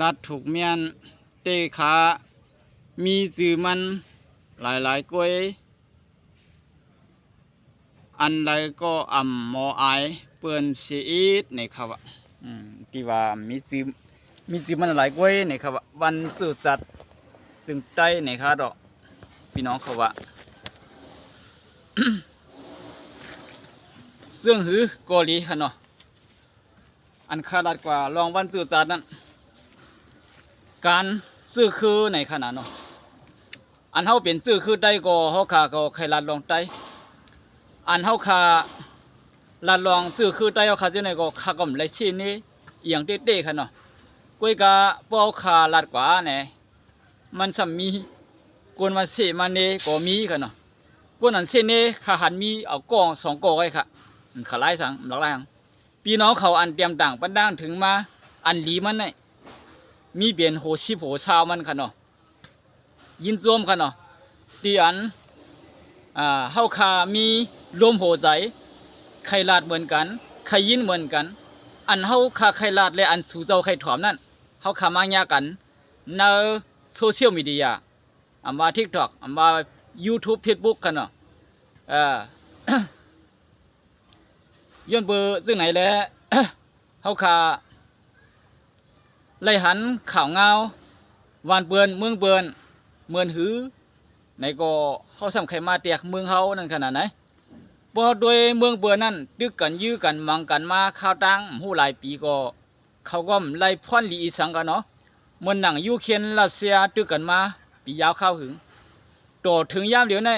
รัดถูกเมียนเตขามีสื่อมันหลายหลายกล้วยอันใดก็อ่ำมอไอเปื่อนเสียอีดในครับว่าอืมที่ว่ามีสื่อมีสื่อมันหลายกล้วยในครับว่าวันสื่อจัดซึ่งใจในครับดอกพี่น้องเขาว่าเสื่องหือเกอหลีค่ะเนาะอันคาดัดกว่าลองวันสื่อจัดนั้น การซื้อคือในขนาดเนาะอันเฮาเป็นซื้อคือได้ก็เฮาขาก็ใครลัดลองได้อันเฮาขาลัดลองซื้อคือได้เฮาขาจังไดก็ขาก็ไหลชิ้นนี้เอียงเต้ๆค่ะเนาะกวยกะบ่เอาขาลัดกว่าแหน่มันสำมีกวนมาเสมาเนก็มีค่ะเนาะกวนอันเสเนขาหันมีเอากองสองกองไว้ค่ะมันขาหลายสังหลากหลายสังพี่น้องเขาอันเตรียมต่างปันดังถึงมาอันหลีมันได มีเปลี่ยนโหชิบโหชาวมันค่ะเนาะยินรวมค่ะเนาะตีอันอ่าเฮาคามีรวมโหใจไข่ลาดเหมือนกันไข่ยินเหมือนกัน อันเฮาคาไข่ลาดและอันสูเจ้าไข่ถอมนั่นเฮาคามาญากันในโซเชียลมีเดียอันว่า TikTok อันว่า YouTube Facebook ค่ะเนาะเอ่อย้อนเบอร์ซึ่งไหนแล้วเฮาคา ไล่หันข่าวเงาวานเปือนเมืองเปือนเมือนหือในก็เขาสำใครมาเตียกเมืองเฮานั่นขนาดไหนบ่โดยเมืองเปือนนั่นดึกกันยื้อกันมังกันมาข้าวตังหู้หลายปีก็เขาก็ไล่พ่อนลีอีสังกันเนาะเมือนหนังยูเครนรัสเซียดึกกันมาปียาวข้าวหึงโตถึงยามเดี๋ยวนี้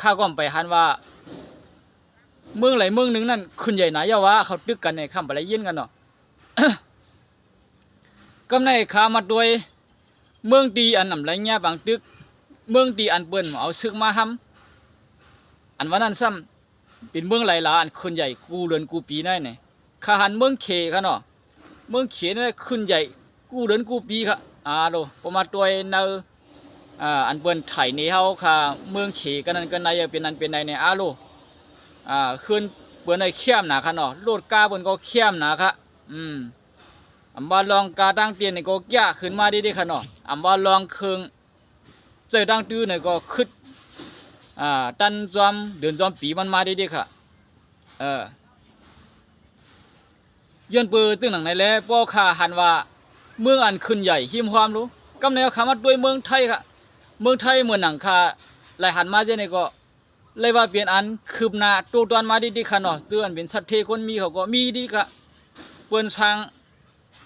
ข้าก็ไปหันว่าเมืองไหนเมืองหนึ่งนั่นคุณใหญ่ไหนยาวะเขาดึกกันในคำอะไรยินกันเนาะ กำในขามาด้วย เมืองดีอันนำไรเงี้ยบางตึก เมืองดีอันเปิ้นเอาซึกมาทำอันวันนั้นซ้ำเป็นเมืองไหลหลาอันคนใหญ่กูเรือนกูปีนั่นนี่ข้าหันเมืองเขค่ะเนาะเมืองเขนั่ขึ้นใหญ่กูเรือนกูปีค่ะอ่าโดประมาณตัวเนออ่าอันเปิ้นไถนี่เฮาค่ะ เมืองเขกันนั้นกันในเป็นนั้นเป็นใดเนี่ยอาโลอ่าขึ้นเปิ้นในเข้มหนาค่ะเนาะโลดกาเปิ้นก็เข้มหนาค่ะอืม อำว่าลองกาดังเตียนนี่ก็ยากขึ้นมาดีๆค่ะเนาะอำว่าลองเคืองเจอดังตื้อนี่ก็คึดอ่าตันจอมเดือนจอมปีมันมาดีๆค่ะเออย้อนปือตึงหนังในแลป้อค่าหันว่าเมืองอันขึ้นใหญ่หิมความรู้กำแนวคำว่าด้วยเมืองไทยค่ะเมืองไทยเหมืองหนังคาไหลหันมาเจนี่ก็เลยว่าเปลี่ยนอันคืบหน้าตูตอนมาดีๆค่ะเนาะเสื้อนเป็นสัตว์เทคนมีเขาก็มีดีค่ะเปิ้นสร้าง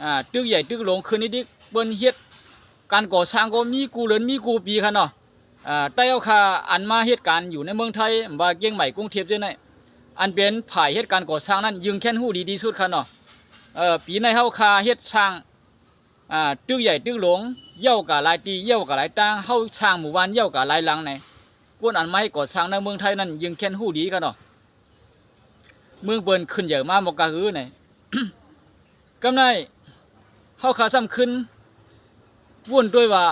อ่าตึกใหญ่ตึกหลงคืนนี้ดิเปิ้นเฮ็ดการก่อสร้างก็มีกูเรือนมีกูปีค่ะเนาะอ่าแต่เอาค่ะอันมาเหตุการณ์อยู่ในเมืองไทยว่าเกียงใหม่กรุงเทพจังได๋อันเป็นภายเหตุการณ์ก่อสร้างนั้น ยึงแค่นฮู้ดีที่สุดค่ะเนาะเอ่อปีในเฮาคาเฮ็ดสร้างอ่าตึกใหญ่ตึกหลงเย่ากะหลายตีเย่ากะหลายตางเฮาสร้างหมู่บ้านเย่ากะหลายหลังไหนกวนอันมาให้ก่อสร้างในเมืองไทยนั้นยึงแค่นฮู้ดีค่ะเนาะเมืองเปิ้นขึ้นใหญ่มาบ่กะหือไหนกำไร เฮาขาซ้ำขึ้นวุ่นด้วยว่า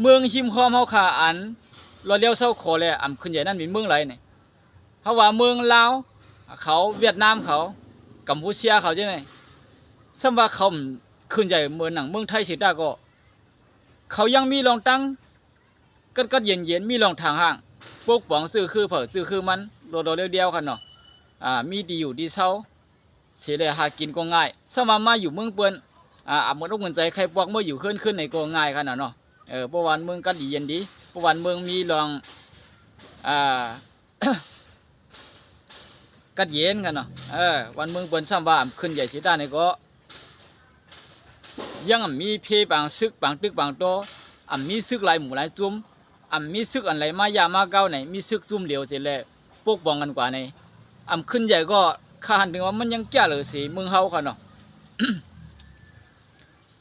เมืองหิมคอมเฮาขาอันรอเลี้ยวเศร้าขอแลอำขึ้นใหญ่นั่นเป็นเมืองไรเนี่ยเฮาว่าเมืองลาวเขาเวียดนามเขากัมพูชาเขาจังได๋ซ้ำว่าเขาขึ้นใหญ่เมืองหนังเมืองไทยสิได้ก็เขายังมีรองตั้งกัดกัดเย็นเย็นๆมีรองทางห้างปกป้องซื้อคือเผอซื้อคือมันโดดๆเดียวๆกันเนาะอ่ามีดีอยู่ดีเศร้า เสียเลยหากินก็ง่ายสมามาอยู่เมืองเปิ้นอ่าอาบมดอกเงินใจใครปอกเมื่ออยู่ขึ้นขึ้นในก็ง่ายขนาดเนาะเออประวันเมืองก็ดีเย็นดีประวันเมืองมีรองอ่ากัดเย็นกันเนาะเออวันเมืองเปิ้นซ้ำว่าขึ้นใหญ่สิตาในก็ยังมีเพบางซึกบางตึกบางโตอ่ำมีซึกหลายหมู่หลายจุ่มอ่ำมีซึกอันไหลมายามาเก้าไหนมีซึกจุ่มเหลียวเสร็จแล้วปกป้องกันกว่าในอ่ำขึ้นใหญ่ก็ ข้าหันถึงว่ามันยังแก่เลยสิเมืองเฮาค่ะเนาะ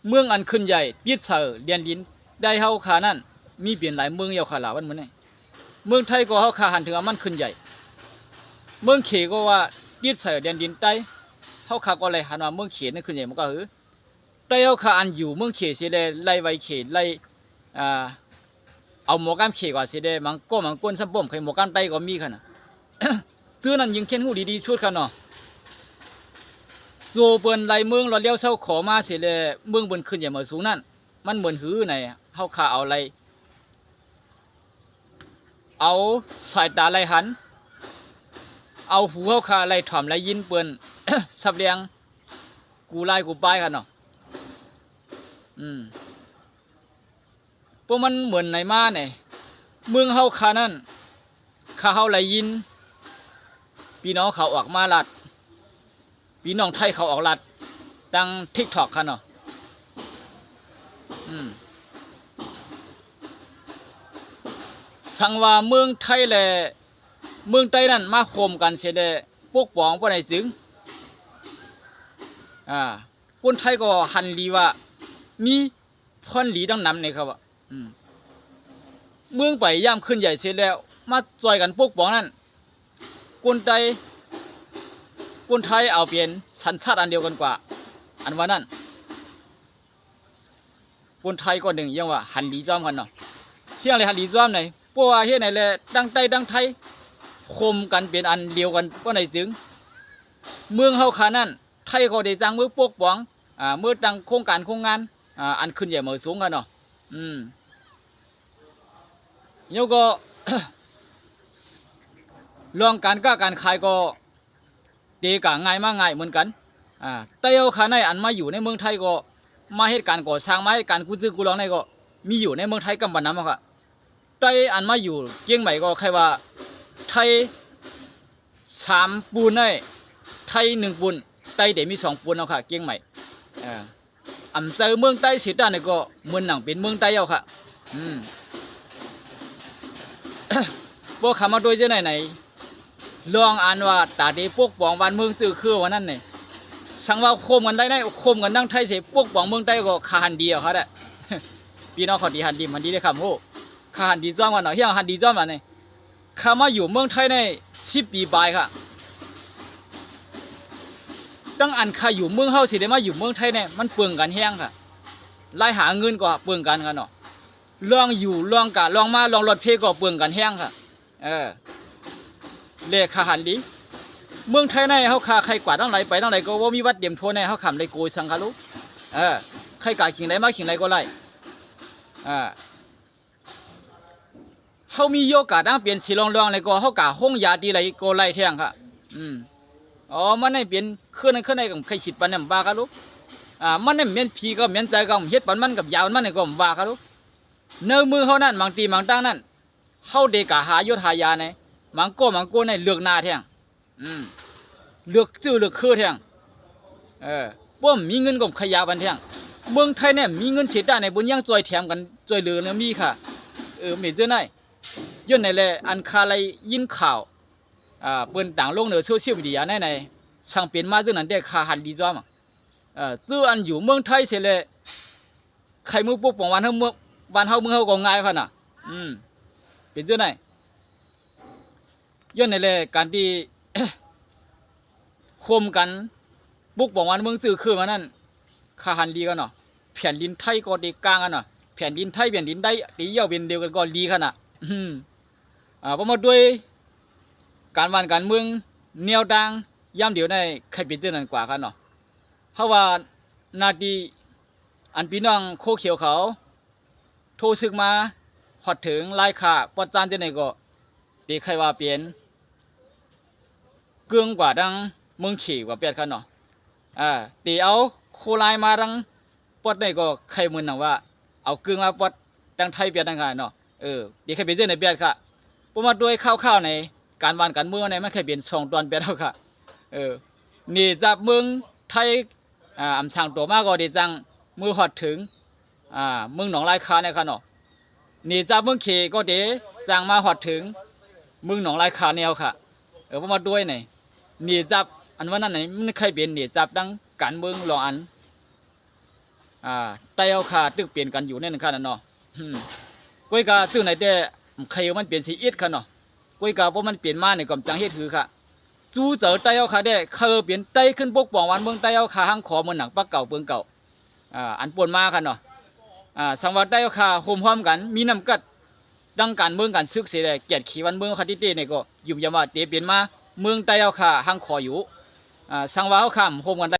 เมืองอันขึ้นใหญ่ปิดเสอเดียนดินได้เฮาขานั่นมีเปลี่ยนหลายเมืองเยาวขาหลาวันเหมือนี้เมืองไทยก็เฮาขาหันถึงว่ามันขึ้นใหญ่ เมืองเขก็ว่าปิดเสอเดียนดินใต้เฮาขาก็เลยหันว่าเมืองเขนั่นขึ้นใหญ่มันก็คือได้เฮาขาอันอยู่เมืองเขสิได้ไล่ไว้เขไล่อ่าเอาหมอกันเขกว่าสิได้มังก็มังก้นซ้ำบ่มใครหมอกันใต้ก็มีค่ะนะซื้อนั้นยิงเข็นหูดีๆชุดค่ะเนาะ โซเปิ้นไล่เมืองเราเลี้ยวเศร้าขอมาเสิเลยเมืองเปิ้นขึ้นอย่ามาสูงนั่นมันเหมือนหื้อไหนเฮาขาเอาอะไรเอาสายตาไล่หัน เอาหูเฮาขาไล่ถ่อมไล่ยินเปิ้นสับเลียงกูไล่กูป้ายกันเนาะอืมพวกมันเหมือนไหนมาเนี่ยเมืองเฮาขานั่นข้าเฮาไล่ยิน พี่น้องเขาออกมาลัด พี่น้องไทยเขาออกลัดดังทิกทอกค่ะเนาะอืมสังว่าเมืองไทยแหละเมืองไต้นั่นมาโคมกันเสียแดปกป้องบ่ได้ถึงอ่าคนไทยก็หันลีว่า มีพรหลีดังนำเนี่ยครับว่าอืมเมืองไปย่าขึ้นใหญ่เสร็จแล้ว มาจอยกันปกป้องนั่นคนไทย คนไทยเอาเปลี่ยนสัญชาติอันเดียวกันกว่า อันว่านั่นคนไทยก็หนึ่งยังว่าหันหลีจอมกันเนาะเที่ยงเลยหันหลีจอมไหนพราะว่าเฮ็ดไหนแหละดังไต้ดังไทยคมกันเป็นอันเดียวกันว่าไหนถึง เมืองเฮาขานั่นไทยก็ได้จังมือปกป้องอ่าเมื่อตั้งโครงการโครงงานอ่าอันขึ้นใหญ่เหมือสูงกันเนาะอืมเดี๋ยวก็เรื่องการก้าการขายก็ เดกะง่ายมากง่ายเหมือนกันอ่าแต่เอาขาในอันมาอยู่ในเมืองไทยก็มาเหตุการณ์ก่อสร้างมาเหตุการณ์กู้ซื้อกูลองในก็มีอยู่ในเมืองไทยกำบันน้ำอะค่ะแต่อันมาอยู่เกียงใหม่ก็ใครว่าไทยสามปูนได้ไทยหนึ่งปูนไต้เดี๋ยวมีสองปูนเอาค่ะ เกียงใหม่อ่าอำเภอเมืองใต้สิด้านนี่ก็เมืองหนังเป็นเมืองใต้เอาค่ะ อืมพวกขามาโดยเจ้าไหนไหน ลองอ่านว่าตาดีพวกปองวันเมืองตื้อคือวันนั้นนี่สังว่าคมกันได้ได้คมกันนั่งไทยเสียพวกปองเมืองใต้ก็คาหันดีเอาเขาได้พี่น้องเขาดีหันดีมันดีได้คำโหคาหันดีจ้อมกันหน่อยเฮียหันดีจ้อมมาเนี่ข้ามาอยู่เมืองไทยในสิบปีปลายค่ะตั้งอันข้าอยู่เมืองเฮาสิได้มาอยู่เมืองไทยเนี่ยมันเปลืองกันแห้งค่ะไล่หาเงินก็เปลืองกันกันเนาะลองอยู่ลองกะลองมาลองรถเพก็เปลืองกันแห้งค่ะ เออ เลขาหันดีเมืองไทยในเฮาคาใครกวาดทั้งไหลไปทั้งไหลก็ว่ามีวัดเดียมโทในเฮาขำเลยโกยสังคารุเออใครกาขิงไหนมาขิงไหนก็ไล่อ่าเฮามีโยกาดั้งเปลี่ยนสีรองรองเลยก็เฮากะห้องยาดีไหลก็ไล่แท่ยงค่ะอืมอ๋อมันได้เปลี่ยนเครื่องนั้นเครื่องในกับใครคิดปันเนั่นบ้ากันลูกอ่ามันได้เมียนพีก็เมียนใจก็เฮ็ดปันมันกับยาวมันในก็บ้ากันลูกเนื้อมือเฮานั่นบางทีบางตั้งนั่นเฮาเดกะหายศหายาในบางโก้บางโก้ในเลือกหน้าแท่งอืมเลือกชื่อเลือกคือแท่งเออบ่มีเงินก็ขยาบันแท่งเมืองไทยเนี่ยมีเงินเสียได้ในบนยังจอยแถมกันจอยเหลือเนี่ยมีค่ะ เออมีเจ้าไหนย้อนในแลอันคาไลยินข่าวอ่าเปิ้นต่างลงในโซเชียลมีเดียในในช่างเปลี่ยนมาซึ่งนั้นได้คาหันดีจ้อมเอ่อซื่ออันอยู่เมืองไทยเสียเลยใครมือปกป้องวันเฮาเมืองวันเฮาเมืองเฮาก็ง่ายค่ะน่ะ อืมเป็นจังได๋ ย้อนในแลการที่คมกันปกป้องวันเมืองซื่อคือมานั่นคาหันดีกันเนาะแผ่นดินไทยก็ดีกลางกันเนาะแผ่นดินไทยแผ่นดินได้ดีเยี่ยวเป็นเดียวกันก็ดีค่ะน่ะอืมอ่าประมาด้วยการวันการเมืองแนวดังย่ำเดียวในใครเป็นเตือนนันกว่ากันเนาะเพราะว่านาดีอันพี่น้องโคเขียวเขา โทรซึกมาฮอดถึงไล่ขาปอดจานจะไหนก็ตีใครว่าเปลี่ยน เกลืองกว่าดังเมืองขี่กว่าเปียนกันเนาะอ่าตีเอาโคไลมาดังปดไหนก็ใครมึนหนังว่า เอาเกลืองมาปดดังไทยเปียนดังกันเนาะเออตีใครเป็นเตือนในเปียนค่ะประมาด้วยข้าวๆในการวานการเมืองเนี่ยมันเคยเปลี่ยนช่องตอนเปียนแล้วค่ะเออนี่จากเมืองไทยอ่าอำช่างตัวมากก็ดีจังมือหอดถึงอ่าเมืองหนองลายคาเนี่ยค่ะเนาะนี่จากเมืองเขก็เดจังมาหอดถึงเมืองหนองลายคาแนวค่ะ เออพอมาด้วยนี่ นี่จับอันว่านั่นไหนมันเคยเปลี่ยนนี่จับดังการเมืองรองอัน อ่าไต้เอาค่ะตึกเปลี่ยนกันอยู่ในนั่นค่ะนั่นเนาะอืมก้อยกาซึ่งไหนแต่ใครมันเปลี่ยนสีอิดค่ะเนาะกุ้ยกาเพราะมันเปลี่ยนมาในกำจังเฮ็ดคือค่ะจูเจอไต้เอาขาได้เคอเปลี่ยนไต้ขึ้นปกป้องวันเมืองไต้เอาขาหังขอเมันหนังปักเก่าเปิงเก่าอ่าอันปวนมาค่ะเนาะอ่าสังวัดไต้เอาขาโฮมพร้อมกัน มีน้ำกัดดังการเมืองกันซึกเสียได้เกียรติขีวันเมืองคาติเต้เนี่ยก็ยู่ยามาเตเปลี่ยนมา เมืองไตเอาขาหังขออยู่อ่าสังวาเขาขามโฮมกัน